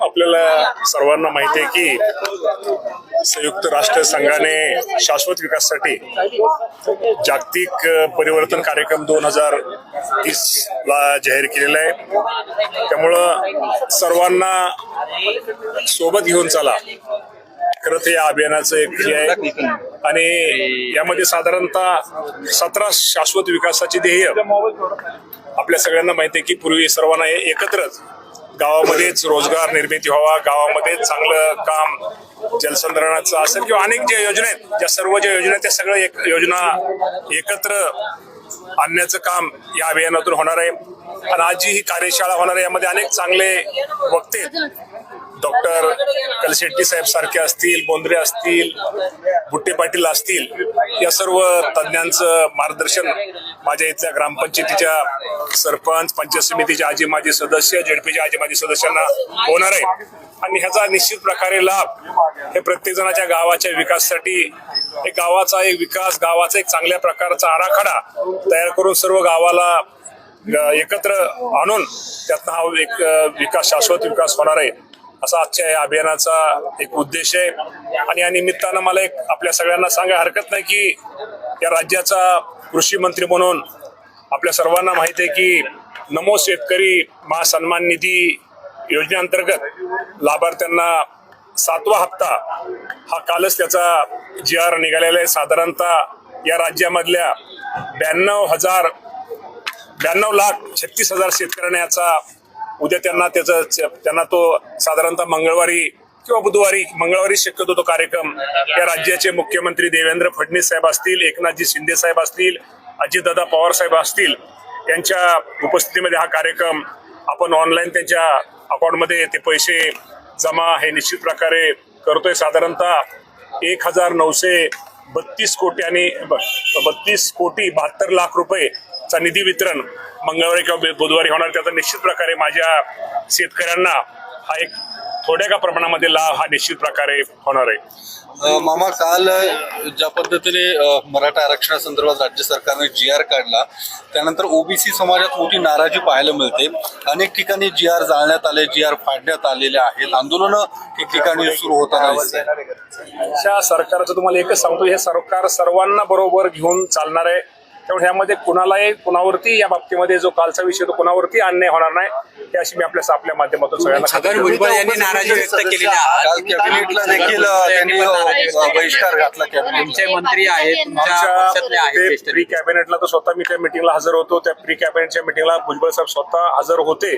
आपल्याला सर्वांना माहिती आहे की संयुक्त राष्ट्र संघाने शाश्वत विकासासाठी जागतिक परिवर्तन कार्यक्रम दोन हजार तीस ला जाहीर केलेला आहे. त्यामुळं सर्वांना सोबत घेऊन चला. खरं तर या अभियानाचं एक हे आहे. आणि यामध्ये साधारणतः सतरा शाश्वत विकासाची ध्येय आपल्या सगळ्यांना माहिती आहे की पूर्वी सर्वांना हे एकत्रच गावामध्येच रोजगार निर्मिती व्हावा गावामध्येच चांगलं काम जलसंधारणाचं असेल किंवा अनेक ज्या योजना आहेत ज्या सर्व ज्या योजना आहेत त्या सगळ्या एक योजना एकत्र आणण्याचं काम या अभियानातून होणार आहे आणि आज जी ही कार्यशाळा होणार आहे यामध्ये अनेक चांगले वक्ते आहेत. डॉक्टर कलशेट्टी साहेब सारखे असतील बोंद्रे असतील बुट्टे पाटील असतील या सर्व तज्ज्ञांचं मार्गदर्शन माझ्या इथल्या ग्रामपंचायतीच्या सरपंच पंचायत समितीचे आजी माजी सदस्य जेडपीचे आजी माजी सदस्यांना होणार आहे. आणि ह्याचा निश्चित प्रकारे लाभ हे प्रत्येक जणाच्या गावाच्या विकासासाठी एक गावाचा एक विकास गावाचा एक चांगल्या प्रकारचा आराखडा तयार करून सर्व गावाला एकत्र आणून त्यातनं हा एक विकास शाश्वत विकास होणार आहे. असा आजच्या या अभियानाचा एक उद्देश आहे. आणि या निमित्तानं मला एक आपल्या सगळ्यांना सांगा हरकत नाही की या राज्याचा कृषी मंत्री म्हणून आपल्या सर्वांना माहिती आहे की नमो शेतकरी महासन्मान निधी योजनेअंतर्गत लाभार्थ्यांना सातवा हप्ता हा कालच त्याचा जी आर निघालेला आहे. साधारणतः या राज्यामधल्या ब्याण्णव हजार ब्याण्णव लाख छत्तीस हजार शेतकऱ्यांना याचा उद्या त्यांना त्याचं त्यांना तो साधारणतः मंगळवारी किंवा बुधवारी मंगळवारी शक्यतो तो कार्यक्रम या राज्याचे मुख्यमंत्री देवेंद्र फडणवीस साहेब असतील एकनाथजी शिंदे साहेब असतील अजितदादा पवार साहेब असतील यांच्या उपस्थितीमध्ये हा कार्यक्रम आपण ऑनलाईन त्यांच्या अकाउंटमध्ये ते पैसे जमा हे निश्चित प्रकारे करतोय. साधारणतः एक हजार नऊशे बत्तीस कोटी आणि बत्तीस कोटी बहात्तर लाख रुपये रुपयेचा निधी वितरण मंगळवारी किंवा बुधवारी होणार. त्याचा निश्चित प्रकारे माझ्या शेतकऱ्यांना हा एक थोड्या का प्रमाणामध्ये लाभ हा निश्चित प्रकारे होणार आहे. मामा काल ज्या पद्धतीने मराठा आरक्षणासंदर्भात राज्य सरकारने जी आर काढला त्यानंतर ओबीसी समाजात मोठी नाराजी पाहायला मिळते. अनेक ठिकाणी जी आर जाळण्यात आले जी आर फाडण्यात आलेले आहेत. आंदोलनं ठिकठिकाणी सुरू होताना अशा सरकारचं तुम्हाला एकच सांगतो हे सरकार सर्वांना बरोबर घेऊन चालणार आहे. त्यामुळे ह्यामध्ये कुणालाही कुणावरती या बाबतीमध्ये जो कालचा विषय तो कुणावरती अन्याय होणार नाही हे अशी मी आपल्या आपल्या माध्यमातून सगळ्यांना छगन. भुजबळ यांनी नाराजी व्यक्त केलेली काल आहे कॅबिनेटला देखील त्यांनी अ, बहिष्कार घातला तुमचे मंत्री आहेत तुमच्या आमच्या पक्षातले आहेत ते ज्येष्ठ प्री कॅबिनेटला तर स्वतः मी त्या मिटिंगला हजर होतो. त्या प्री कॅबिनेटच्या मिटिंगला भुजबळ साहेब स्वतः हजर होते.